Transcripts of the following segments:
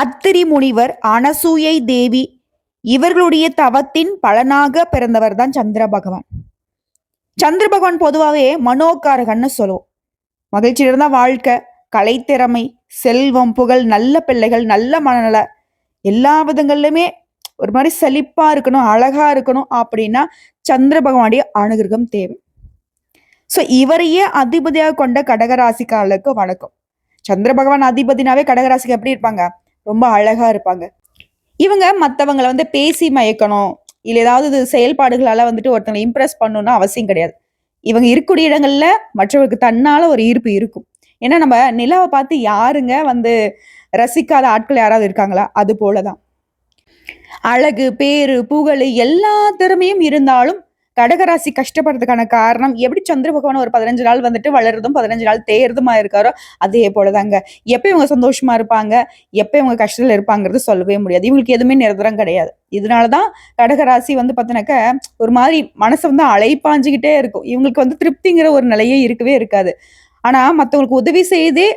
அத்திரி முனிவர் அனசூயை தேவி இவர்களுடைய தவத்தின் பலனாக பிறந்தவர் தான் சந்திர பகவான். சந்திர பகவான் பொதுவாகவே மனோகாரகன்னு சொல்லுவோம். மகிழ்ச்சி இருந்தா வாழ்க்கை கலைத்திறமை செல்வம் புகழ் நல்ல பிள்ளைகள் நல்ல மனநல எல்லா விதங்கள்லையுமே ஒரு மாதிரி செழிப்பா இருக்கணும் அழகா இருக்கணும் அப்படின்னா சந்திர பகவானுடைய அனுகிரகம் தேவை. ஸோ இவரையே அதிபதியாக கொண்ட கடகராசிக்காரர்களுக்கு வணக்கம். சந்திர பகவான் அதிபதினாவே கடகராசிக்கு எப்படி இருப்பாங்க? ரொம்ப அழகா இருப்பாங்க. இவங்க மற்றவங்களை வந்து பேசி மயக்கணும். இல்லை ஏதாவது இது செயல்பாடுகளால வந்துட்டு ஒருத்தங்களை இம்ப்ரெஸ் பண்ணணும்னு அவசியம் கிடையாது. இவங்க இருக்கக்கூடிய இடங்கள்ல மற்றவர்களுக்கு தன்னால ஒரு ஈர்ப்பு இருக்கும். ஏன்னா நம்ம நிலாவை பார்த்து யாருங்க வந்து ரசிக்காத ஆட்கள் யாராவது இருக்காங்களா? அது போலதான். அழகு பேரு புகழ் எல்லா திறமையும் இருந்தாலும் கடகராசி கஷ்டப்படுறதுக்கான காரணம் எப்படி சந்திர பகவான் ஒரு பதினஞ்சு நாள் வந்துட்டு வளருதும் பதினஞ்சு நாள் தேர்துமா இருக்காரோ அதே போலதாங்க. எப்போ இவங்க சந்தோஷமா இருப்பாங்க எப்போ இவங்க கஷ்டத்துல இருப்பாங்கிறது சொல்லவே முடியாது. இவங்களுக்கு எதுவுமே நிரந்தரம் கிடையாது. இதனாலதான் கடகராசி வந்து பார்த்தீங்கன்னாக்க ஒரு மாதிரி மனசு வந்து அலைப்பாஞ்சுக்கிட்டே இருக்கும். இவங்களுக்கு வந்து திருப்திங்கிற ஒரு நிலையே இருக்கவே இருக்காது. ஆனா மற்றவங்களுக்கு உதவி செய்தே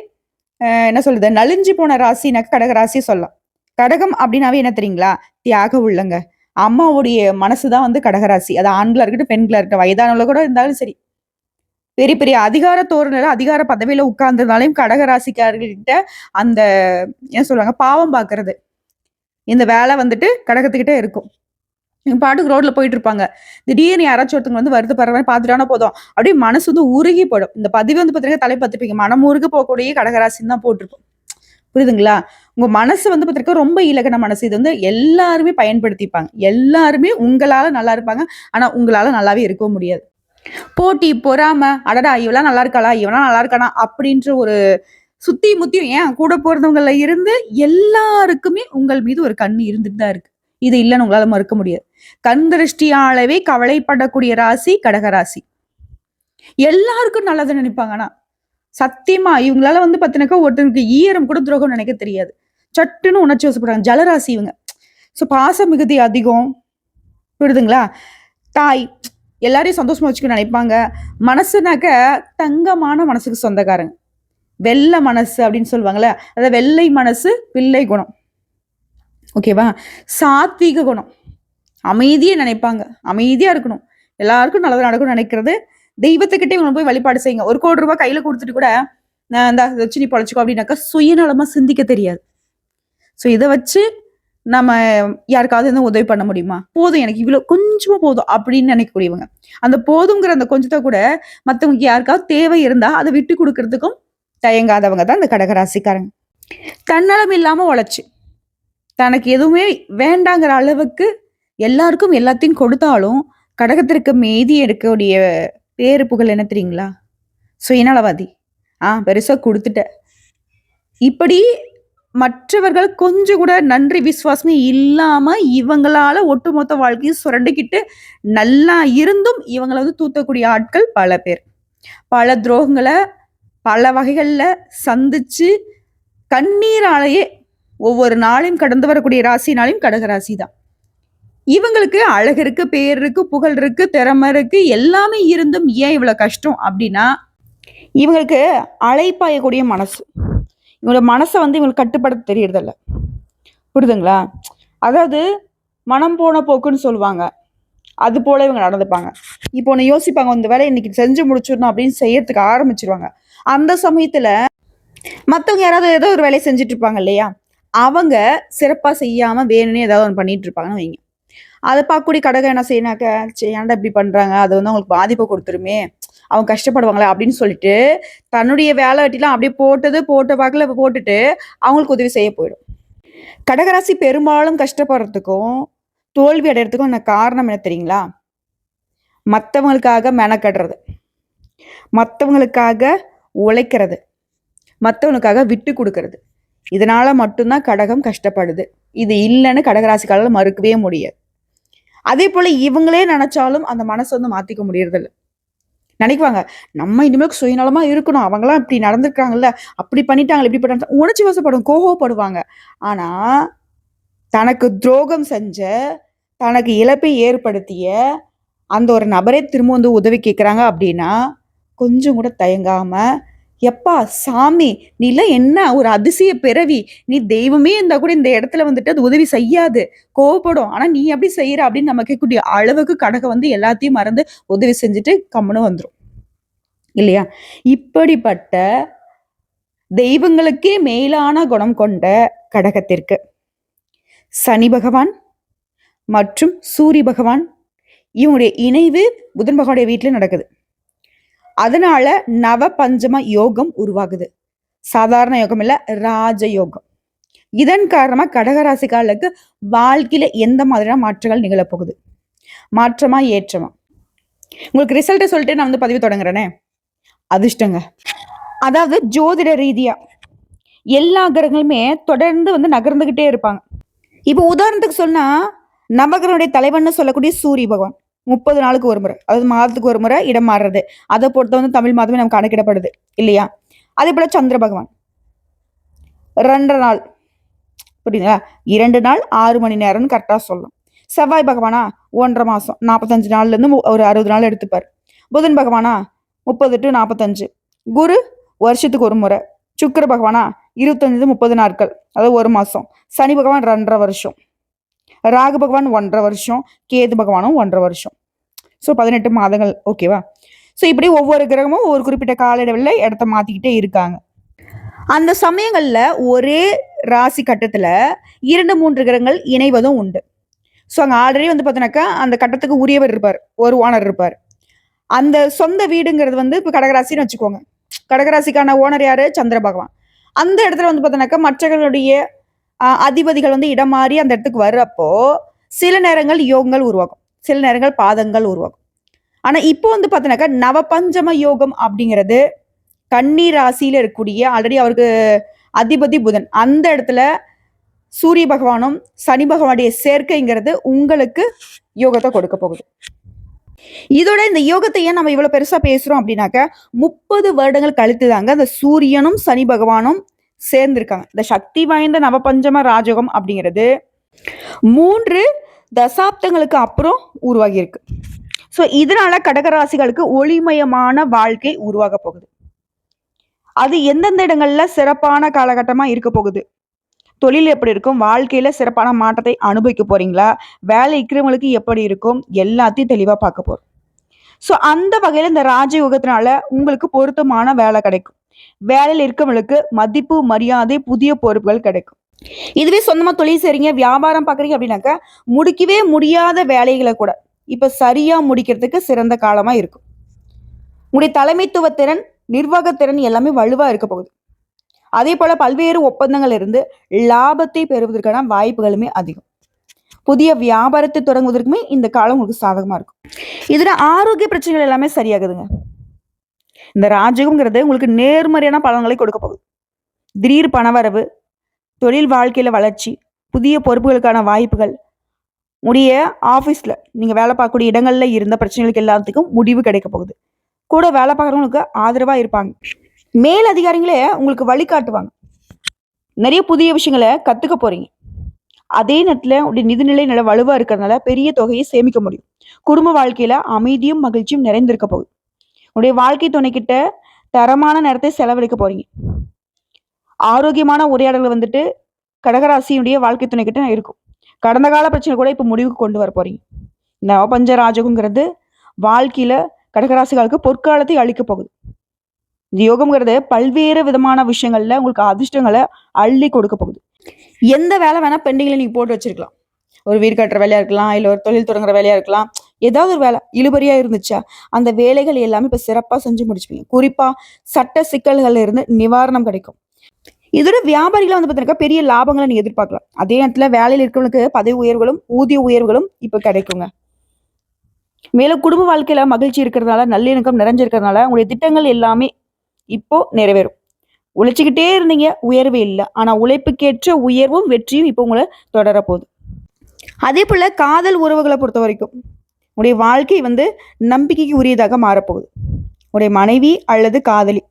என்ன சொல்றது நலிஞ்சு போன ராசினாக்க கடகராசி சொல்லலாம். கடகம் அப்படின்னாவே என்ன தெரியுங்களா? தியாக உள்ளங்க. அம்மாவுடைய மனசு தான் வந்து கடகராசி. அது ஆண்களாக இருக்கட்டும் பெண்களாக இருக்கட்டும் வயதானவங்கள கூட இருந்தாலும் சரி. பெரிய பெரிய அதிகார தோரணையில அதிகார பதவியில் உட்கார்ந்ததுனாலையும் கடகராசிக்காரர்கிட்ட அந்த என்ன சொல்லுவாங்க பாவம் பார்க்கறது இந்த வேலை வந்துட்டு கடகத்துக்கிட்டே இருக்கும். இவங்க பாட்டுக்கு ரோட்ல போயிட்டு இருப்பாங்க திடீர்னு யாராச்சும் ஒருத்தவங்க வந்து வருது பரவாயில்ல பார்த்துட்டானா போதும். அப்படியே மனசு வந்து உருகி போடும் இந்த பதிவு வந்து பார்த்தீங்கன்னா தலை பார்த்துப்பீங்க மனம் உருக போகக்கூடிய கடகராசின்னு தான் போட்டிருக்கும் புரியுதுங்களா? உங்கள் மனசு வந்து பார்த்துருக்க ரொம்ப இலக்கண மனசு. இது வந்து எல்லாருமே பயன்படுத்திப்பாங்க. எல்லாருமே உங்களால் நல்லா இருப்பாங்க. ஆனால் உங்களால் நல்லாவே இருக்க முடியாது. போட்டி பொறாம அடடா இவெல்லாம் நல்லா இருக்காளா? இவெல்லாம் நல்லா இருக்கானா? அப்படின்ற ஒரு சுத்தி முத்தியும் ஏன் கூட போறதவங்கள இருந்து எல்லாருக்குமே உங்கள் மீது ஒரு கண் இருந்துட்டு தான் இருக்கு. இது இல்லைன்னு உங்களால மறுக்க முடியாது. கண் திருஷ்டியாலவே கவலைப்படக்கூடிய ராசி கடகராசி எல்லாருக்கும் நல்லது நினைப்பாங்கன்னா சத்தியமா இவங்களால வந்து பார்த்தினாக்கா ஒருத்தனுக்கு ஈரம் கூட துரோகம் நினைக்க தெரியாது. சட்டுன்னு உணர்ச்சி வசப்படுறாங்க. ஜலராசி இவங்க. ஸோ பாச மிகுதி அதிகம். புரியுதுங்களா? தாய் எல்லாரையும் சந்தோஷமா வச்சுக்க நினைப்பாங்க. மனசுனாக்க தங்கமான மனசுக்கு சொந்தக்காரங்க. வெள்ளை மனசு அப்படின்னு சொல்லுவாங்கல்ல அதாவது வெள்ளை மனசு பிள்ளை குணம். ஓகேவா சாத்வீக குணம். அமைதியை நினைப்பாங்க. அமைதியாக இருக்கணும். எல்லாருக்கும் நல்லது நடக்கணும்னு நினைக்கிறது தெய்வத்துக்கிட்டே இவங்க போய் வழிபாடு செய்யுங்க. ஒரு கோடி ரூபாய் கையில கொடுத்துட்டு கூட நான் இந்த இதை வச்சு நீ பொழைச்சிக்கோ அப்படின்னாக்கா சுயநலமா சிந்திக்க தெரியாது. ஸோ இதை வச்சு நம்ம யாருக்காவது எதுவும் உதவி பண்ண முடியுமா? போதும் எனக்கு இவ்வளோ கொஞ்சமாக போதும் அப்படின்னு நினைக்கக்கூடியவங்க. அந்த போதுங்கிற அந்த கொஞ்சத்தை கூட மற்றவங்க யாருக்காவது தேவை இருந்தால் அதை விட்டு கொடுக்கறதுக்கும் தயங்காதவங்க தான் இந்த கடகராசிக்காரங்க. தன்னலம் இல்லாமல் உழைச்சி. தனக்கு எதுவுமே வேண்டாங்கிற அளவுக்கு எல்லாருக்கும் எல்லாத்தையும் கொடுத்தாலும் கடகத்திற்கு மீதி எடுக்கக்கூடிய பேரு புகழ் என்ன தெரியுங்களா? சுயநலவாதி. ஆ பெருசா கொடுத்துட்ட. இப்படி மற்றவர்கள் கொஞ்சம் கூட நன்றி விசுவாசமே இல்லாம இவங்களால ஒட்டுமொத்த வாழ்க்கையும் சுரண்டிக்கிட்டு நல்லா இருந்தும் இவங்களை வந்து தூத்தக்கூடிய ஆட்கள் பல பேர். பல துரோகங்களை பல வகைகள்ல சந்திச்சு கண்ணீராலேயே ஒவ்வொரு நாளையும் கடந்து வரக்கூடிய ராசினாலையும் கடகராசி தான் இவங்களுக்கு அழகு இருக்கு பேர் இருக்கு புகழ் இருக்கு திறமை இருக்கு எல்லாமே இருந்தும் ஏன் இவ்வளோ கஷ்டம் அப்படின்னா இவங்களுக்கு அழைப்பாயக்கூடிய மனசு. இவங்களோட மனசை வந்து இவங்களுக்கு கட்டுப்படுத்த தெரியறதில்ல. புரியுதுங்களா? அதாவது மனம் போன போக்குன்னு சொல்லுவாங்க. அது போல இவங்க நடந்துப்பாங்க. இப்போ ஒன்று யோசிப்பாங்க இந்த வேலை இன்னைக்கு செஞ்சு முடிச்சிடணும் அப்படின்னு செய்யறதுக்கு ஆரம்பிச்சிருவாங்க. அந்த சமயத்துல மற்றவங்க யாராவது ஏதோ ஒரு வேலையை செஞ்சுட்டு இருப்பாங்க இல்லையா? அவங்க சிறப்பாக செய்யாமல் வேணும்னே ஏதாவது ஒன்று பண்ணிட்டு இருப்பாங்கன்னு வைங்க. அதை பார்க்கக்கூடிய கடகம் என்ன செய்யினாக்க ஏன்டா இப்படி பண்றாங்க? அது வந்து அவங்களுக்கு பாதிப்பை கொடுத்துருமே. அவங்க கஷ்டப்படுவாங்களே அப்படின்னு சொல்லிட்டு தன்னுடைய வேலை வெட்டிலாம் அப்படியே போட்டது போட்ட பாக்கில் போட்டுட்டு அவங்களுக்கு உதவி செய்ய போயிடும். கடகராசி பெரும்பாலும் கஷ்டப்படுறதுக்கும் தோல்வி அடையிறதுக்கும் என்ன காரணம் என்ன தெரியுங்களா? மற்றவங்களுக்காக மெனக்கடுறது. மற்றவங்களுக்காக உழைக்கிறது. மற்றவங்களுக்காக விட்டு கொடுக்கறது. இதனால் மட்டும்தான் கடகம் கஷ்டப்படுது. இது இல்லைன்னு கடகராசிக்காரர்கள் மறுக்கவே முடியாது. அதே போல இவங்களே நினைச்சாலும் அந்த மனசை வந்து மாத்திக்க முடியறதில்ல. நினைக்குவாங்க நம்ம இனிமேல் சுயநலமா இருக்கணும் அவங்களாம் இப்படி நடந்திருக்காங்கல்ல அப்படி பண்ணிட்டாங்களே இப்படி பண்ணாங்க உணர்ச்சி வசப்படும் கோவப்படுவாங்க. ஆனா தனக்கு துரோகம் செஞ்ச தனக்கு இழப்பை ஏற்படுத்திய அந்த ஒரு நபரே திரும்ப வந்து உதவி கேட்குறாங்க அப்படின்னா கொஞ்சம் கூட தயங்காமல் எப்பா சாமி நீலாம் என்ன? ஒரு அதிசய பிறவி. நீ தெய்வமே இருந்தா கூட இந்த இடத்துல வந்துட்டு அது உதவி செய்யாது. கோவப்படும். ஆனா நீ எப்படி செய்யற அப்படின்னு நம்ம கேட்கக்கூடிய அளவுக்கு கடகம் வந்து எல்லாத்தையும் மறந்து உதவி செஞ்சுட்டு கம்முன்னு வந்துடும் இல்லையா? இப்படிப்பட்ட தெய்வங்களுக்கே மேலான குணம் கொண்ட கடகத்திற்கு சனி பகவான் மற்றும் சூரிய பகவான் இவங்களுடைய இணைவு புதன் பகவானுடைய வீட்டில் நடக்குது. அதனால நவ பஞ்சம யோகம் உருவாகுது. சாதாரண யோகம் இல்லை ராஜ யோகம். இதன் காரணமா கடகராசிக்காரர்களுக்கு வாழ்க்கையில எந்த மாதிரியான மாற்றங்கள் நிகழப்போகுது? மாற்றமா ஏற்றமா? உங்களுக்கு ரிசல்ட்டை சொல்லிட்டு நான் வந்து பதிவு தொடங்குறேனே? அதிர்ஷ்டங்க. அதாவது ஜோதிட ரீதியா எல்லா கிரகங்களுமே தொடர்ந்து வந்து நகர்ந்துகிட்டே இருப்பாங்க. இப்போ உதாரணத்துக்கு சொன்னா நவகிரனுடைய தலைவன் சொல்லக்கூடிய சூரிய பகவான். முப்பது நாளுக்கு ஒரு முறை. அதாவது மாதத்துக்கு ஒரு முறை இடம் மாறுறது. அதை பொறுத்த வந்து தமிழ் மாதமே நமக்கு கணக்கிடப்படுது இல்லையா? அதே போல் சந்திர பகவான். ரெண்டரை நாள். புரியுதுங்களா? இரண்டு நாள் ஆறு மணி நேரம்னு கரெக்டாக சொல்லலாம் செவ்வாய் பகவானா ஒன்றரை மாதம் நாற்பத்தஞ்சு நாள்லேருந்து ஒரு அறுபது நாள் எடுத்துப்பார். புதன் பகவானா முப்பது டு நாற்பத்தஞ்சு குரு வருஷத்துக்கு ஒரு முறை. சுக்கிர பகவானா இருபத்தஞ்சு முப்பது நாட்கள். அதாவது ஒரு மாதம் சனி பகவான் ரெண்டரை வருஷம். ராகு பகவான் ஒன்றரை வருஷம் கேது பகவானும் ஒன்றரை வருஷம். ஸோ பதினெட்டு மாதங்கள் ஓகேவா ஸோ இப்படி ஒவ்வொரு கிரகமும் ஒரு குறிப்பிட்ட கால இடைவெளியில் இடத்த மாற்றிக்கிட்டே இருக்காங்க. அந்த சமயங்களில் ஒரே ராசி கட்டத்தில் இரண்டு மூன்று கிரகங்கள் இணைவதும் உண்டு. ஸோ அங்கே ஆல்ரெடி வந்து பார்த்தோன்னாக்கா அந்த கட்டத்துக்கு உரியவர் இருப்பார் ஒரு ஓனர் இருப்பார். அந்த சொந்த வீடுங்கிறது வந்து இப்போ கடகராசின்னு வச்சுக்கோங்க. கடகராசிக்கான ஓனர் யார்? சந்திர பகவான். அந்த இடத்துல வந்து பார்த்தோன்னாக்கா மற்றவர்களுடைய அதிபதிகள் வந்து இடம் மாறி அந்த இடத்துக்கு வர்றப்போ சில நேரங்கள் யோகங்கள் உருவாகும். சில நேரங்கள் பாதங்கள் உருவாகும். ஆனா இப்போ வந்து பார்த்தோன்னாக்கா நவபஞ்சம யோகம் அப்படிங்கிறது கன்னி ராசியில இருக்கக்கூடிய ஆல்ரெடி அவருக்கு அதிபதி புதன். அந்த இடத்துல சூரிய பகவானும் சனி பகவானுடைய சேர்க்கைங்கிறது உங்களுக்கு யோகத்தை கொடுக்க போகுது. இதோட இந்த யோகத்தை ஏன் நம்ம இவ்வளவு பெருசா பேசுறோம் அப்படின்னாக்க முப்பது வருடங்கள் கழித்து தாங்க அந்த சூரியனும் சனி பகவானும் சேர்ந்திருக்காங்க. இந்த சக்தி வாய்ந்த நவபஞ்சம ராஜகம் அப்படிங்கிறது மூன்று தசாப்தங்களுக்கு அப்புறம் உருவாகி இருக்கு ஸோ இதனால கடகராசிகளுக்கு ஒளிமயமான வாழ்க்கை உருவாக போகுது. அது எந்தெந்த இடங்கள்ல சிறப்பான காலகட்டமா இருக்க போகுது? தொழில் எப்படி இருக்கும்? வாழ்க்கையில சிறப்பான மாற்றத்தை அனுபவிக்க போறீங்களா? வேலை இருக்கிறவங்களுக்கு எப்படி இருக்கும்? எல்லாத்தையும் தெளிவா பார்க்க போறோம். ஸோ அந்த வகையில இந்த ராஜயோகத்தினால உங்களுக்கு பொருத்தமான வேலை கிடைக்கும். வேலையில் இருக்கவங்களுக்கு மதிப்பு மரியாதை புதிய பொறுப்புகள் கிடைக்கும். இதுவே சொந்தமா தொழில் செய்றீங்க வியாபாரம் பாக்குறீங்க அப்படின்னாக்கா முடிக்கவே முடியாத வேலைகளை கூட இப்ப சரியா முடிக்கிறதுக்கு சிறந்த காலமா இருக்கும். உங்களுடைய தலைமைத்துவ திறன் நிர்வாகத்திறன் எல்லாமே வலுவா இருக்க போகுது. அதே போல பல்வேறு ஒப்பந்தங்கள் இருந்து லாபத்தை பெறுவதற்கான வாய்ப்புகளுமே அதிகம். புதிய வியாபாரத்தை தொடங்குவதற்குமே இந்த காலம் உங்களுக்கு சாதகமா இருக்கும். இதுல ஆரோக்கிய பிரச்சனைகள் எல்லாமே சரியாகுதுங்க. இந்த ராஜகம்ங்கிறது உங்களுக்கு நேர்மறையான பலன்களை கொடுக்க போகுது. திடீர் பணவரவு தொழில் வாழ்க்கையில் வளர்ச்சி புதிய பொறுப்புகளுக்கான வாய்ப்புகள் உடைய ஆஃபீஸில் நீங்கள் வேலை பார்க்கக்கூடிய இடங்களில் இருந்த பிரச்சனைகளுக்கு எல்லாத்துக்கும் முடிவு கிடைக்க போகுது. கூட வேலை பார்க்குறவங்களுக்கு ஆதரவாக இருப்பாங்க. மேல் அதிகாரிகளே உங்களுக்கு வழிகாட்டுவாங்க நிறைய புதிய விஷயங்களை கற்றுக்க போகிறீங்க அதே நேரத்தில் உடைய நிதிநிலை நல்ல வலுவாக இருக்கிறதுனால பெரிய தொகையை சேமிக்க முடியும். குடும்ப வாழ்க்கையில் அமைதியும் மகிழ்ச்சியும் நிறைந்திருக்க போகுது. உடைய வாழ்க்கை துணைக்கிட்ட தரமான நேரத்தை செலவழிக்க போறீங்க. ஆரோக்கியமான உரையாடல்கள் வந்துட்டு கடகராசியுடைய வாழ்க்கை துணைக்கிட்ட இருக்கும். கடந்த கால பிரச்சனை கூட இப்போ முடிவுக்கு கொண்டு வர போறீங்க. இந்த நவபஞ்ச ராஜகங்கிறது வாழ்க்கையில கடகராசிகளுக்கு பொற்காலத்தை அழிக்க போகுது. இந்த யோகம்ங்கிறது பல்வேறு விதமான விஷயங்கள்ல உங்களுக்கு அதிர்ஷ்டங்களை அள்ளி கொடுக்க போகுது. எந்த வேலை வேணா பெண்டிங்ல நீங்க போட்டு வச்சிருக்கலாம். ஒரு வீடு கட்டுற வேலையா இருக்கலாம் இல்ல ஒரு தொழில் தொடங்குற வேலையா இருக்கலாம். ஏதாவது ஒரு வேலை இழுபறியா இருந்துச்சா? அந்த வேலைகள் எல்லாமே இப்ப சிறப்பா செஞ்சு முடிச்சுப்பீங்க. குறிப்பா சட்ட சிக்கல்கள்ல இருந்து நிவாரணம் கிடைக்கும். இதோட வியாபாரிகளை வந்து பார்த்தீங்கன்னா பெரிய லாபங்களை நீங்க எதிர்பார்க்கலாம். அதே நேரத்துல வேலையில் இருக்கிறவங்களுக்கு பதவி உயர்வுகளும் ஊதிய உயர்வுகளும் இப்ப கிடைக்குங்க. மேலும் குடும்ப வாழ்க்கையில மகிழ்ச்சி இருக்கிறதுனால நல்லிணக்கம் நிறைஞ்சிருக்கிறதுனால உங்களுடைய திட்டங்கள் எல்லாமே இப்போ நிறைவேறும். உழைச்சிக்கிட்டே இருந்தீங்க உயர்வு இல்லை. ஆனா உழைப்புக்கேற்ற உயர்வும் வெற்றியும் இப்போ உங்களை தொடரப்போகுது. அதே போல காதல் உறவுகளை பொறுத்த வரைக்கும் உடைய வாழ்க்கை வந்து நம்பிக்கைக்கு உரியதாக மாறப்போகுது. உடைய மனைவி அல்லது காதலி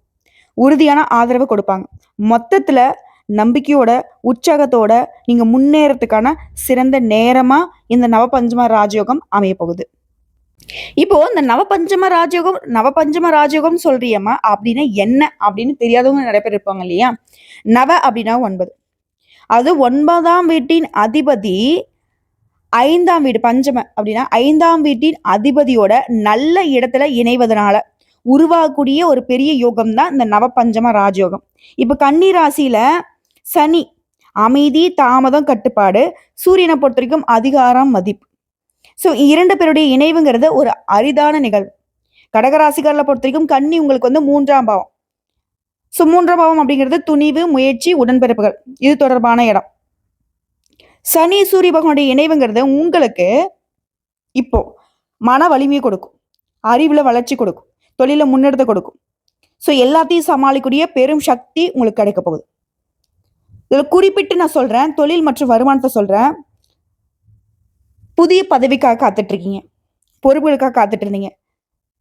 உறுதியான ஆதரவு கொடுப்பாங்க. மொத்தத்தில் நம்பிக்கையோட உற்சாகத்தோட நீங்கள் முன்னேறத்துக்கான சிறந்த நேரமாக இந்த நவபஞ்சம ராஜயோகம் அமைய போகுது இப்போ இந்த நவபஞ்சம ராஜயோகம் நவபஞ்சம ராஜயோகம் சொல்றியம்மா அப்படின்னா என்ன அப்படின்னு தெரியாதவங்க நிறைய பேர் இருப்பாங்க இல்லையா? நவ அப்படின்னா ஒன்பது. அது ஒன்பதாம் வீட்டின் அதிபதி ஐந்தாம் வீடு பஞ்சம அப்படின்னா ஐந்தாம் வீட்டின் அதிபதியோட நல்ல இடத்துல இணைவதனால உருவாகக்கூடிய ஒரு பெரிய யோகம் தான் இந்த நவபஞ்சம ராஜயோகம். இப்போ கன்னி ராசியில சனி அமைதி தாமதம் கட்டுப்பாடு சூரியனை பொறுத்த வரைக்கும் அதிகாரம் மதிப்பு. ஸோ இரண்டு பேருடைய இணைவுங்கிறது ஒரு அரிதான நிகழ்வு. கடகராசிக்காரில் பொறுத்த வரைக்கும் கன்னி உங்களுக்கு வந்து மூன்றாம் பாவம். ஸோ மூன்றாம் பாவம் அப்படிங்கிறது துணிவு முயற்சி உடன்பிறப்புகள். இது தொடர்பான இடம். சனி சூரிய பகவானுடைய இணைவுங்கிறது உங்களுக்கு இப்போ மன வலிமையை கொடுக்கும். அறிவில் வளர்ச்சி கொடுக்கும். தொழிலை முன்னெடுத்த கொடுக்கும். ஸோ எல்லாத்தையும் சமாளிக்கக்கூடிய பெரும் சக்தி உங்களுக்கு கிடைக்க போகுது. இதில் குறிப்பிட்டு நான் சொல்கிறேன் தொழில் மற்றும் வருமானத்தை சொல்கிறேன் புதிய பதவிக்காக காத்துட்ருக்கீங்க. பொறுப்புகளுக்காக காத்துட்டு இருந்தீங்க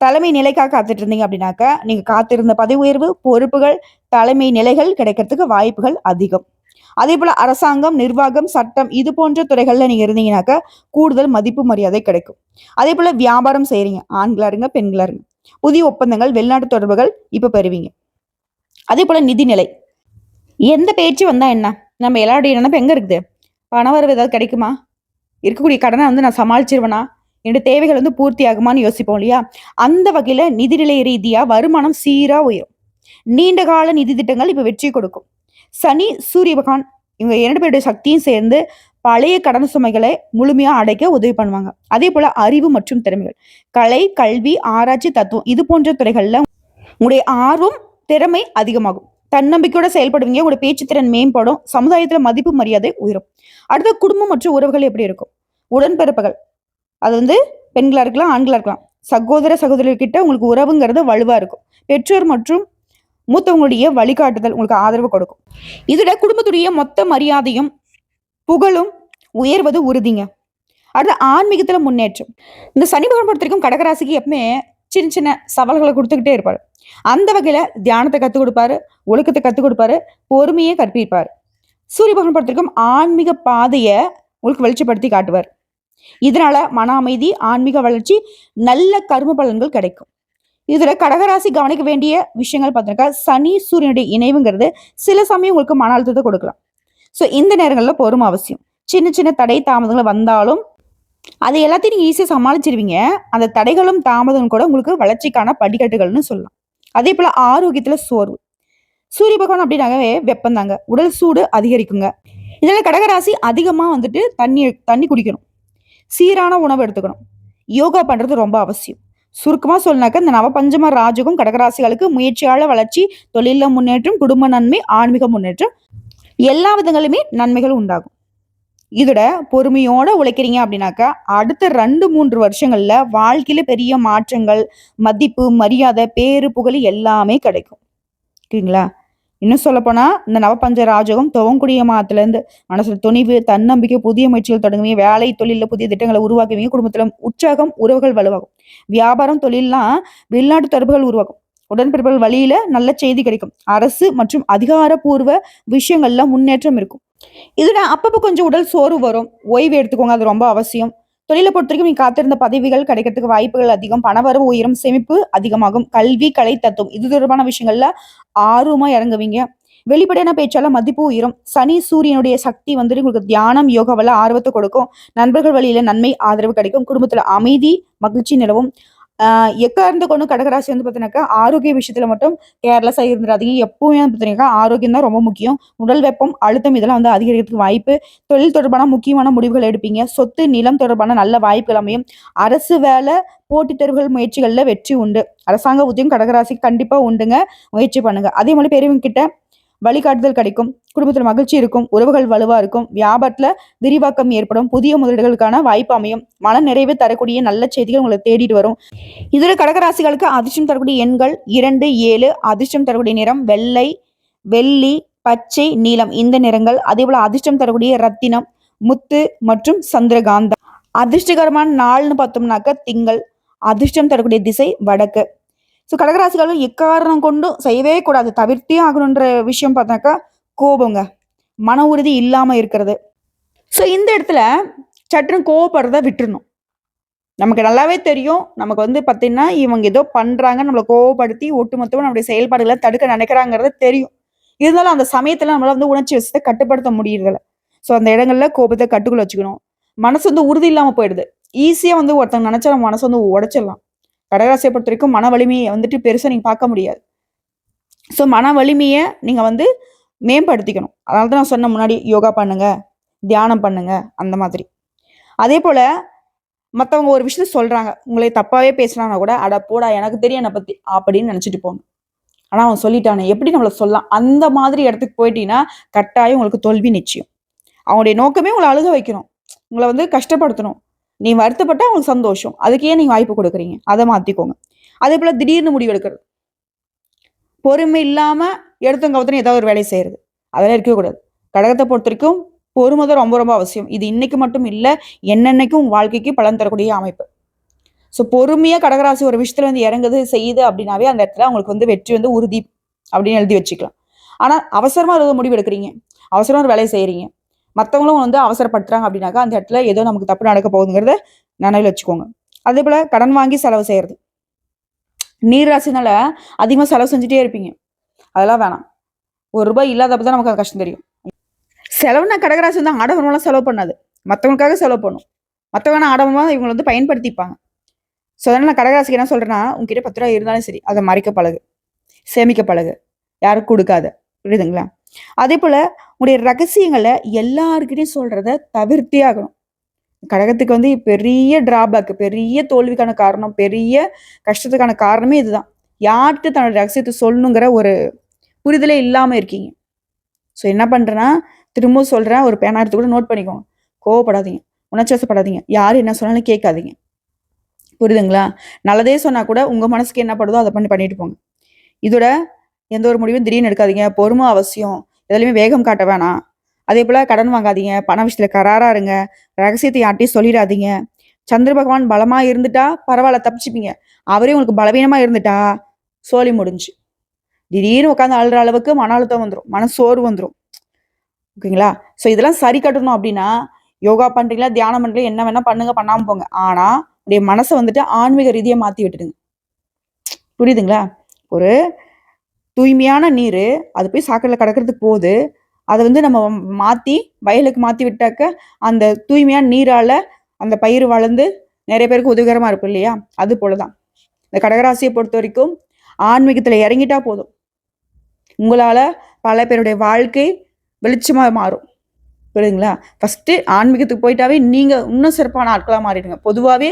தலைமை நிலைக்காக காத்துட்டு இருந்தீங்க அப்படின்னாக்கா நீங்கள் காத்திருந்த பதவி உயர்வு பொறுப்புகள் தலைமை நிலைகள் கிடைக்கிறதுக்கு வாய்ப்புகள் அதிகம். அதே போல அரசாங்கம் நிர்வாகம் சட்டம் இது போன்ற துறைகளில் நீங்க இருந்தீங்கன்னாக்கா கூடுதல் மதிப்பு மரியாதை கிடைக்கும். அதே போல வியாபாரம் செய்கிறீங்க ஆண்களா இருங்க பெண்களா இருங்க. புதிய ஒப்பந்தங்கள் வெளிநாட்டு தொடர்புகள் இப்ப பெறுவீங்க. அதே போல நிதிநிலை. எந்த பேச்சு வந்தா என்ன? நம்ம எல்லாருடைய நினைப்பு எங்க இருக்குது? பணவரவு ஏதாவது கிடைக்குமா? இருக்கக்கூடிய கடனை வந்து நான் சமாளிச்சிருவேனா? என்னுடைய தேவைகள் வந்து பூர்த்தி ஆகுமான்னு யோசிப்போம் இல்லையா? அந்த வகையில நிதிநிலை ரீதியா வருமானம் சீரா உயரும். நீண்ட கால நிதி திட்டங்கள் இப்ப வெற்றி கொடுக்கும். சனி சூரிய பகவான் இவங்க இரண்டு பேருடைய சக்தியும் சேர்ந்து பழைய கடன் சுமைகளை முழுமையா அடைக்க உதவி பண்ணுவாங்க. அதே போல அறிவு மற்றும் திறமைகள். கலை கல்வி ஆராய்ச்சி தத்துவம் இது போன்ற துறைகள்ல உங்களுடைய ஆர்வம் திறமை அதிகமாகும். தன்னம்பிக்கையோட செயல்படுவீங்க. உங்களோட பேச்சுத்திறன் மேம்படும். சமுதாயத்துல மதிப்பு மரியாதை உயரும். அடுத்த குடும்பம் மற்றும் உறவுகள் எப்படி இருக்கும்? உடன்பிறப்புகள். அது வந்து பெண்களா இருக்கலாம் ஆண்களா இருக்கலாம். சகோதர சகோதரர்கிட்ட உங்களுக்கு உறவுங்கிறது வலுவா இருக்கும். பெற்றோர் மற்றும் மூத்தவங்களுடைய வழிகாட்டுதல் உங்களுக்கு ஆதரவு கொடுக்கும். இதோட குடும்பத்துடைய மொத்த மரியாதையும் புகழும் உயர்வது உறுதிங்க. அடுத்து ஆன்மீகத்துல முன்னேற்றம். இந்த சனி பகவான் பொறுத்த வரைக்கும் கடகராசிக்கு எப்பவுமே சின்ன சின்ன சவால்களை கொடுத்துக்கிட்டே இருப்பாரு. அந்த வகையில தியானத்தை கத்துக் கொடுப்பாரு ஒழுக்கத்தை கத்துக் கொடுப்பாரு பொறுமையை கற்பிப்பார். சூரிய பகவான் பொறுத்த வரைக்கும் ஆன்மீக பாதையை உங்களுக்கு வெளிச்சப்படுத்தி காட்டுவார். இதனால மன அமைதி ஆன்மீக வளர்ச்சி நல்ல கர்ம பலன்கள் கிடைக்கும். இதுல கடகராசி கவனிக்க வேண்டிய விஷயங்கள் பார்த்தீங்கன்னா சனி சூரியனுடைய இணைவுங்கிறது சில சமயம் உங்களுக்கு மன அழுத்தத்தை கொடுக்கலாம். ஸோ இந்த நேரங்களில் பொறுமை அவசியம். சின்ன சின்ன தடை தாமதங்கள் வந்தாலும் அது எல்லாத்தையும் நீங்கள் ஈஸியாக சமாளிச்சிருவீங்க. அந்த தடைகளும் தாமதம் கூட உங்களுக்கு வளர்ச்சிக்கான படிக்கட்டுகள்னு சொல்லலாம். அதே போல ஆரோக்கியத்துல சோர்வு. சூரிய பகவான் அப்படின்னாவே வெப்பம் தாங்க. உடல் சூடு அதிகரிக்குங்க. இதில் கடகராசி அதிகமாக வந்துட்டு தண்ணி தண்ணி குடிக்கணும். சீரான உணவு எடுத்துக்கணும். யோகா பண்றது ரொம்ப அவசியம். சுருக்கமாக சொல்லனாக்க இந்த நவபஞ்சம ராஜகம் கடகராசிகளுக்கு முயற்சியாளர் வளர்ச்சி தொழிலில் முன்னேற்றம் குடும்ப நன்மை ஆன்மீக முன்னேற்றம் எல்லா விதங்களுமே நன்மைகள் உண்டாகும். இதோட பொறுமையோட உழைக்கிறீங்க அப்படின்னாக்கா அடுத்த ரெண்டு மூன்று வருஷங்கள்ல வாழ்க்கையில பெரிய மாற்றங்கள் மதிப்பு மரியாதை பேரு புகழ் எல்லாமே கிடைக்கும். ஓகேங்களா? இன்னும் சொல்லப்போனா இந்த நவபஞ்ச ராஜகம் துவங்கக்கூடிய மாதத்துலேருந்து மனசுல துணிவு தன்னம்பிக்கை புதிய முயற்சிகள் தொடங்குவீங்க வேலை தொழிலில் புதிய திட்டங்களை உருவாக்குவீங்க குடும்பத்துல உற்சாகம் உறவுகள் வலுவாகும். வியாபாரம் தொழில்லாம் வெளிநாட்டு தொடர்புகள் உருவாகும் உடன்பிறப்புகள் வழியில நல்ல செய்தி கிடைக்கும். அரசு மற்றும் அதிகாரப்பூர்வ விஷயங்கள்ல முன்னேற்றம் இருக்கும். இதுல அப்பப்போ கொஞ்சம் உடல் சோர்வு வரும். ஓய்வு எடுத்துக்கோங்க அது ரொம்ப அவசியம். தொழிலை பொறுத்த வரைக்கும் காத்திருந்த பதவிகள் கிடைக்கிறதுக்கு வாய்ப்புகள் அதிகம். பணவரவு உயரும் சேமிப்பு அதிகமாகும். கல்வி கலை தத்துவம் இது தொடர்பான விஷயங்கள்ல ஆர்வமா இறங்குவீங்க. வெளிப்படையான பேச்சால மதிப்பு உயரும். சனி சூரியனுடைய சக்தி வந்துட்டு உங்களுக்கு தியானம் யோகாவில் ஆர்வத்தை கொடுக்கும். நண்பர்கள் வழியில நன்மை ஆதரவு கிடைக்கும். குடும்பத்துல அமைதி மகிழ்ச்சி நிலவும். ஆஹ் எக்கார்ந்து கொண்டு கடகராசி வந்து பார்த்தீங்கன்னாக்கா ஆரோக்கிய விஷயத்துல மட்டும் கேர்லெஸ்ஸாக இருந்துடாதீங்க எப்பவுமே வந்து பார்த்தீங்கன்னா ஆரோக்கியம் தான் ரொம்ப முக்கியம். உடல் வெப்பம் அழுத்தம் இதெல்லாம் வந்து அதிகரிக்கிறதுக்கு வாய்ப்பு. தொழில் தொடர்பான முக்கியமான முடிவுகள் எடுப்பீங்க. சொத்து நிலம் தொடர்பான நல்ல வாய்ப்புகள் அமையும். அரசு வேலை போட்டித் தேர்வுகள் முயற்சிகள்ல வெற்றி உண்டு. அரசாங்க உதயம் கடகராசி கண்டிப்பா உண்டுங்க. முயற்சி பண்ணுங்க. அதே மாதிரி பெரியவங்க கிட்ட வழிகாட்டுதல் கிடைக்கும் குடும்பத்தில் மகிழ்ச்சி இருக்கும் உறவுகள் வலுவா இருக்கும் வியாபாரத்துல விரிவாக்கம் ஏற்படும் புதிய முதலீடுகளுக்கான வாய்ப்பு அமையும் மன நிறைவு தரக்கூடிய நல்ல செய்திகள் உங்களை தேடிட்டு வரும். இதுல கடகராசிகளுக்கு அதிர்ஷ்டம் தரக்கூடிய எண்கள் இரண்டு ஏழு அதிர்ஷ்டம் தரக்கூடிய நிறம் வெள்ளை வெள்ளி பச்சை நீலம் இந்த நிறங்கள். அதே போல அதிர்ஷ்டம் தரக்கூடிய ரத்தினம் முத்து மற்றும் சந்திரகாந்தம். அதிர்ஷ்டகரமான நாள்னு பார்த்தோம்னாக்க திங்கள். அதிர்ஷ்டம் தரக்கூடிய திசை வடக்கு. ஸோ கடகராசிகளும் எக்காரணம் கொண்டும் செய்யவே கூடாது. தவிர்த்தே ஆகணுன்ற விஷயம் பார்த்தாக்கா கோபங்க. மன உறுதி இல்லாமல் இருக்கிறது. ஸோ இந்த இடத்துல சட்டுன்னு கோவப்படுறத விட்டுறணும். நமக்கு நல்லாவே தெரியும். நமக்கு வந்து பார்த்தீங்கன்னா இவங்க ஏதோ பண்ணுறாங்க நம்மளை கோவப்படுத்தி ஒட்டுமொத்தமாக நம்முடைய செயல்பாடுகளை தடுக்க நினைக்கிறாங்கிறது தெரியும். இருந்தாலும் அந்த சமயத்தில் நம்மளால வந்து உணர்ச்சி வசத்தை கட்டுப்படுத்த முடியறதில்ல. ஸோ அந்த இடங்கள்ல கோபத்தை கட்டுக்குள்ள வச்சுக்கணும். மனசு வந்து உறுதி இல்லாமல் போயிடுது. ஈஸியாக வந்து ஒருத்தவங்க நினச்சா நம்ம மனசு வந்து உடச்சிடலாம். கடகராசியை பொறுத்த வரைக்கும் மன வலிமையை வந்துட்டு பெருசாக நீங்கள் பார்க்க முடியாது. ஸோ மன வலிமையை நீங்கள் வந்து மேம்படுத்திக்கணும். அதனால தான் நான் சொன்ன முன்னாடி யோகா பண்ணுங்க தியானம் பண்ணுங்க அந்த மாதிரி. அதே போல் மற்றவங்க ஒரு விஷயத்த சொல்கிறாங்க உங்களை தப்பாகவே பேசுனாங்கன்னா கூட அட போடா எனக்கு தெரியும் என்னை பற்றி அப்படின்னு நினச்சிட்டு போகணும். ஆனால் அவன் சொல்லிட்டானே எப்படி நம்மளை சொல்லலாம்? அந்த மாதிரி இடத்துக்கு போயிட்டீங்கன்னா கட்டாயம் உங்களுக்கு தோல்வி நிச்சயம். அவங்களுடைய நோக்கமே உங்களை அழுக வைக்கணும். உங்களை வந்து கஷ்டப்படுத்தணும். நீ வருத்தப்பட்டா உங்களுக்கு சந்தோஷம். அதுக்கே நீங்கள் நீங்க வாய்ப்பு கொடுக்குறீங்க. அதை மாத்திக்கோங்க. அதே போல திடீர்னு முடிவு எடுக்கிறது. பொறுமை இல்லாம எடுத்தவங்க கவுத்தனை ஏதாவது ஒரு வேலையை செய்யறது. அதெல்லாம் இருக்கவே கூடாது. கடகத்தை பொறுத்த வரைக்கும் பொறுமை தான் ரொம்ப ரொம்ப அவசியம். இது இன்னைக்கு மட்டும் இல்லை என்னென்னைக்கும் உங்க வாழ்க்கைக்கு பலன் தரக்கூடிய அமைப்பு. ஸோ பொறுமையா கடகராசி ஒரு விஷயத்துல வந்து இறங்குது செய்யுது அப்படின்னாவே அந்த இடத்துல அவங்களுக்கு வந்து வெற்றி வந்து உறுதி அப்படின்னு எழுதி வச்சுக்கலாம். ஆனா அவசரமா முடிவு எடுக்கிறீங்க. அவசரமா ஒரு வேலையை செய்யறீங்க. மற்றவங்களும் வந்து அவசரப்படுத்துறாங்க அப்படின்னாக்கா அந்த இடத்துல ஏதோ நமக்கு தப்பு நடக்க போகுதுங்கிறத நினைவில் வச்சுக்கோங்க. அதே போல் கடன் வாங்கி செலவு செய்கிறது நீர் ராசினால அதிகமாக செலவு செஞ்சுட்டே இருப்பீங்க. அதெல்லாம் வேணாம். ஒரு ரூபாய் இல்லாதப்ப தான் நமக்கு அது கஷ்டம் தெரியும். செலவுனா கடகராசி வந்து ஆடம்பரமெல்லாம் செலவு பண்ணாது. மற்றவங்களுக்காக செலவு பண்ணும். மற்றவங்க ஆடம்பரமாக இவங்களை வந்து பயன்படுத்திப்பாங்க. ஸோ அதனால் நான் கடகராசிக்கு என்ன சொல்றேன்னா உங்ககிட்ட பத்து ரூபா இருந்தாலும் சரி அதை மறைக்க பழகு. சேமிக்க பழகு. யாருக்கும் கொடுக்காத. புரியுதுங்களா? அதே போல உங்களுடைய ரகசியங்களை எல்லாருக்கிட்டையும் சொல்கிறத தவிர்த்தே ஆகணும். கடகத்துக்கு வந்து பெரிய டிராபேக் பெரிய தோல்விக்கான காரணம் பெரிய கஷ்டத்துக்கான காரணமே இதுதான். யார்கிட்ட தன்னோட ரகசியத்தை சொல்லணுங்கிற ஒரு புரிதலே இல்லாம இருக்கீங்க. ஸோ என்ன பண்றேன்னா திரும்பவும் சொல்றேன் ஒரு பேனா எடுத்து கூட நோட் பண்ணிக்கோங்க. கோவப்படாதீங்க உணர்ச்சிவசப்படாதீங்க. யார் என்ன சொன்னாலும் கேட்காதீங்க. புரியுதுங்களா நல்லதே சொன்னா கூட உங்க மனசுக்கு என்ன படுதோ அதை பண்ணி பண்ணிட்டு போங்க. இதோட எந்த ஒரு முடிவும் திடீர்னு எடுக்காதீங்க. பொறுமை அவசியம். எதுலையுமே வேகம் காட்ட வேணாம். அதே போல கடன் வாங்காதீங்க. பண விஷயத்துல கராரா இருங்க. ரகசியத்தை யார்ட்டையும் சொல்லிடாதீங்க. சந்திர பகவான் பலமா இருந்துட்டா பரவாயில்ல தப்பிச்சுப்பீங்க. அவரே உங்களுக்கு பலவீனமா இருந்துட்டா சோழி முடிஞ்சு. திடீர்னு உட்காந்து அழுற அளவுக்கு மன அழுத்தம் வந்துடும் மன சோறு வந்துடும் ஓகேங்களா? ஸோ இதெல்லாம் சரி கட்டணும் அப்படின்னா யோகா பண்றீங்களா தியானம் பண்றீங்களா என்ன வேணா பண்ணுங்க பண்ணாம போங்க. ஆனா உடைய மனசை வந்துட்டு ஆன்மீக ரீதியாக மாத்தி விட்டுடுங்க. புரியுதுங்களா? ஒரு தூய்மையான நீர் அது போய் சாக்கடையில் கிடக்கிறதுக்கு போகுது. அதை வந்து நம்ம மாற்றி வயலுக்கு மாற்றி விட்டாக்க அந்த தூய்மையான நீரால் அந்த பயிர் வளர்ந்து நிறைய பேருக்கு உதவிகரமாக இருக்கும் இல்லையா? அது போலதான். இந்த கடகராசியை பொறுத்த வரைக்கும் ஆன்மீகத்தில் இறங்கிட்டா போதும். உங்களால் பல பேருடைய வாழ்க்கை வெளிச்சமாக மாறும். புரியுதுங்களா? ஃபஸ்ட்டு ஆன்மீகத்துக்கு போயிட்டாவே நீங்கள் இன்னும் சிறப்பான ஆட்களாக மாறிடுங்க. பொதுவாகவே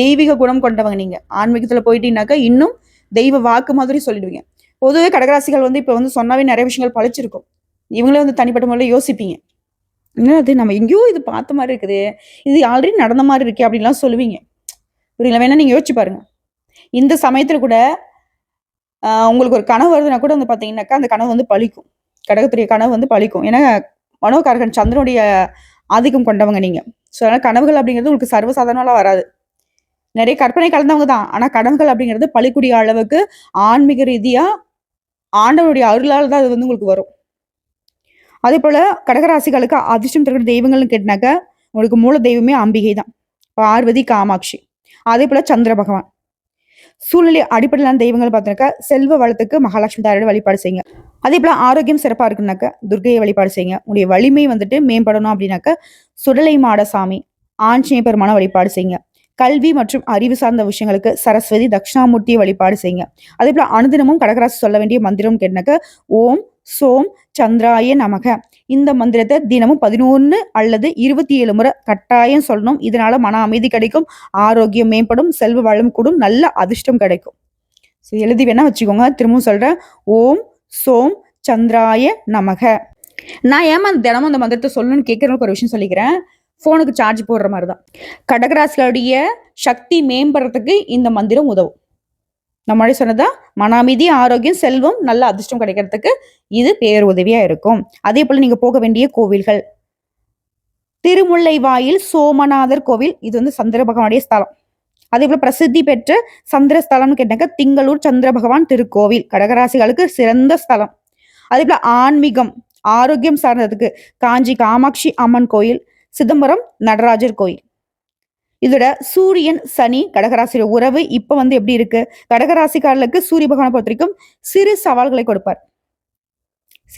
தெய்வீக குணம் கொண்டவங்க நீங்கள் ஆன்மீகத்தில் போயிட்டீங்கனாக்கா இன்னும் தெய்வ வாக்கு மாதிரி சொல்லிடுவீங்க. பொதுவே கடகராசிகள் வந்து இப்போ வந்து சொன்னாவே நிறைய விஷயங்கள் பழிச்சிருக்கும். இவங்களே வந்து தனிப்பட்ட முறையில் யோசிப்பீங்க. என்ன அது நம்ம எங்கேயோ இது பார்த்த மாதிரி இருக்குது. இது ஆல்ரெடி நடந்த மாதிரி இருக்கே அப்படின்லாம் சொல்லுவீங்க. புரியல வேணா நீங்க யோசிச்சு பாருங்க. இந்த சமயத்துல கூட உங்களுக்கு ஒரு கனவு வருதுன்னா கூட வந்து பார்த்தீங்கன்னாக்கா அந்த கனவு வந்து பழிக்கும். கடகத்துடைய கனவு வந்து பழிக்கும். ஏன்னா மனோகாரகன் சந்திரனுடைய ஆதிக்கம் கொண்டவங்க நீங்க. ஸோ அதனால கனவுகள் அப்படிங்கிறது உங்களுக்கு சர்வசாதாரணலாம் வராது. நிறைய கற்பனை கலந்தவங்க தான். ஆனா கனவுகள் அப்படிங்கிறது பழிக்கூடிய அளவுக்கு ஆன்மீக ரீதியா ஆண்டவருடைய அருளால் தான் அது வந்து உங்களுக்கு வரும். அதே போல கடகராசிகளுக்கு அதிர்ஷ்டம் தருகிற தெய்வங்கள்னு கேட்டினாக்க உங்களுக்கு மூல தெய்வமே அம்பிகை தான். பார்வதி காமாட்சி. அதே போல சந்திர பகவான். சூழ்நிலை அடிப்படையிலான தெய்வங்கள் பார்த்தீங்கன்னாக்கா செல்வ வளத்துக்கு மகாலட்சுமி தாயோட வழிபாடு செய்யுங்க. அதே போல ஆரோக்கியம் சிறப்பாக இருக்குனாக்கா துர்கையை வழிபாடு செய்யுங்க. உங்களுடைய வலிமை வந்துட்டு மேம்படணும் அப்படின்னாக்க சுடலை மாட சாமி ஆஞ்சநேய பெருமான வழிபாடு செய்யுங்க. கல்வி மற்றும் அறிவு சார்ந்த விஷயங்களுக்கு சரஸ்வதி தட்சிணாமூர்த்தியை வழிபாடு செய்யுங்க. அதே போல அனுதினமும் கடகராசி சொல்ல வேண்டிய மந்திரம் கேட்டாக்க ஓம் சோம் சந்திராய நமக. இந்த மந்திரத்தை தினமும் பதினொன்று அல்லது இருபத்தி ஏழு முறை கட்டாயம் சொல்லணும். இதனால மன அமைதி கிடைக்கும் ஆரோக்கியம் மேம்படும் செல்வ வளம் கூடும் நல்ல அதிர்ஷ்டம் கிடைக்கும். ஸோ எழுதி வேணா வச்சுக்கோங்க. திரும்பவும் சொல்றேன். ஓம் சோம் சந்திராய நமக. நான் ஏமா தினமும் அந்த மந்திரத்தை சொல்லணும்னு கேட்குறவங்களுக்கு ஒரு விஷயம் சொல்லிக்கிறேன். ஃபோனுக்கு சார்ஜ் போடுற மாதிரி தான் கடகராசிகளுடைய சக்தி மேம்படுறதுக்கு இந்த மந்திரம் உதவும். நம்ம சொன்னதா மன அமைதி ஆரோக்கியம் செல்வம் நல்ல அதிர்ஷ்டம் கிடைக்கிறதுக்கு இது பேர் உதவியா இருக்கும். அதே போல நீங்க போக வேண்டிய கோவில்கள். திருமுல்லை வாயில் சோமநாதர் கோவில் இது வந்து சந்திர பகவானுடைய ஸ்தலம். அதே போல பிரசித்தி பெற்ற சந்திர ஸ்தலம்னு கேட்டாக்க திங்களூர் சந்திர பகவான் திருக்கோவில் கடகராசிகளுக்கு சிறந்த ஸ்தலம். அதே போல ஆன்மீகம் ஆரோக்கியம் சார்ந்ததுக்கு காஞ்சி காமாட்சி அம்மன் கோயில் சிதம்பரம் நடராஜர் கோயில். இதோட சூரியன் சனி கடகராசியோட உறவு இப்ப வந்து எப்படி இருக்கு? கடகராசிக்காரர்களுக்கு சூரிய பகவானை பொறுத்த வரைக்கும் சிறு சவால்களை கொடுப்பார்.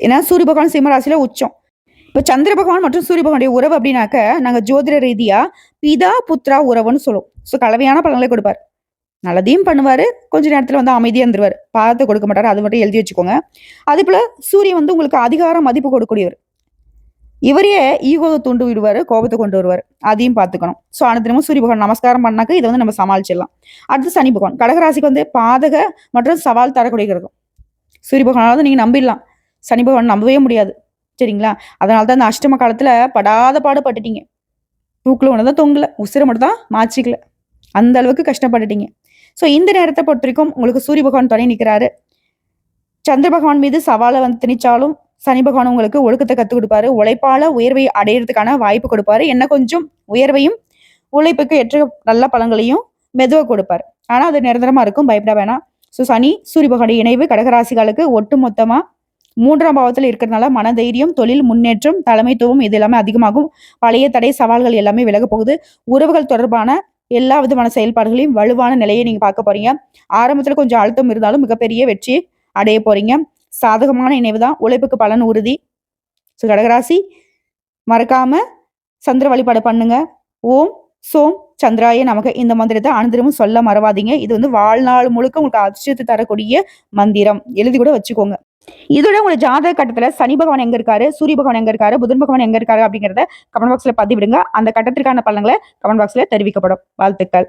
ஏன்னா சூரிய பகவான் சிம்மராசியில உச்சம். இப்ப சந்திர பகவான் மற்றும் சூரிய பகவானுடைய உறவு அப்படின்னாக்க நாங்க ஜோதிட ரீதியா பிதா புத்ரா உறவுன்னு சொல்லுவோம். ஸோ கலவையான பலன்களை கொடுப்பார். நல்லதையும் பண்ணுவாரு. கொஞ்ச நேரத்துல வந்து அமைதியா இருந்துருவார். பாதத்தை கொடுக்க மாட்டாரு. அது மட்டும் எழுதி வச்சுக்கோங்க. அதே போல சூரியன் வந்து உங்களுக்கு அதிகாரம் மதிப்பு கொடுக்கக்கூடியவர். இவரே ஈகோவை தூண்டு விடுவார் கோபத்தை கொண்டு வருவார். அதையும் பார்த்துக்கணும். ஸோ அனுதினமும் சூரிய பகவான் நமஸ்காரம் பண்ணாக்க இதை வந்து நம்ம சமாளிச்சிடலாம். அடுத்து சனி பகவான். கடகராசிக்கு வந்து பாதக மற்றும் சவால் தரக்கூடிய கிரகம். சூரிய பகவானாவது நீங்கள் நம்பிடலாம். சனி பகவான் நம்பவே முடியாது. சரிங்களா? அதனால தான் இந்த அஷ்டம காலத்தில் படாத பாடுபட்டுட்டீங்க தூக்கில் ஒன்று தான் தொங்கலை. உசிரை மட்டும் தான் மாச்சிக்கல அந்த அளவுக்கு கஷ்டப்பட்டுட்டீங்க. ஸோ இந்த நேரத்தை பொறுத்த வரைக்கும் உங்களுக்கு சூரிய பகவான் துணை நிற்கிறாரு சந்திர பகவான் மீது சவாலை வந்து திணிச்சாலும் சனி பகவான் உங்களுக்கு ஒழுக்கத்தை கற்றுக் கொடுப்பாரு. உழைப்பால உயர்வை அடையிறதுக்கான வாய்ப்பு கொடுப்பாரு. என்ன கொஞ்சம் உயர்வையும் உழைப்புக்கு ஏற்ற நல்ல பலன்களையும் மெதுவாக கொடுப்பார். ஆனால் அது நிரந்தரமா இருக்கும். பயப்பட வேணாம். ஸோ சனி சூரிய பகவானுடைய இணைவு கடகராசிகளுக்கு ஒட்டு மொத்தமா மூன்றாம் பாவத்தில் இருக்கிறதுனால மனதைரியம் தொழில் முன்னேற்றம் தலைமைத்துவம் இது எல்லாமே அதிகமாகும். பழைய தடை சவால்கள் எல்லாமே விலக போகுது. உறவுகள் தொடர்பான எல்லா விதமான செயல்பாடுகளையும் வலுவான நிலையை நீங்க பார்க்க போறீங்க. ஆரம்பத்துல கொஞ்சம் அழுத்தம் இருந்தாலும் மிகப்பெரிய வெற்றி அடைய போறீங்க. சாதகமான இணைவு தான் உழைப்புக்கு பலன் உறுதி. ஸோ கடகராசி மறக்காம சந்திர வழிபாடு பண்ணுங்க. ஓம் சோம் சந்திராய நமக்கு இந்த மந்திரத்தை அனுதினமும் சொல்ல மறவாதீங்க. இது வந்து வாழ்நாள் முழுக்க உங்களுக்கு அதிர்ஷ்டத்தை தரக்கூடிய மந்திரம். எழுதி கூட வச்சுக்கோங்க. இதோட உங்களோட ஜாதக கட்டத்துல சனி பகவான் எங்க இருக்காரு? சூரிய பகவான் எங்க இருக்காரு? புதன் பகவான் எங்க இருக்காரு அப்படிங்கறத கமெண்ட் பாக்ஸ்ல பதிவிடுங்க. அந்த கட்டத்திற்கான பலன்களை கமெண்ட் பாக்ஸ்ல தெரிவிக்கப்படும். வாழ்த்துக்கள்.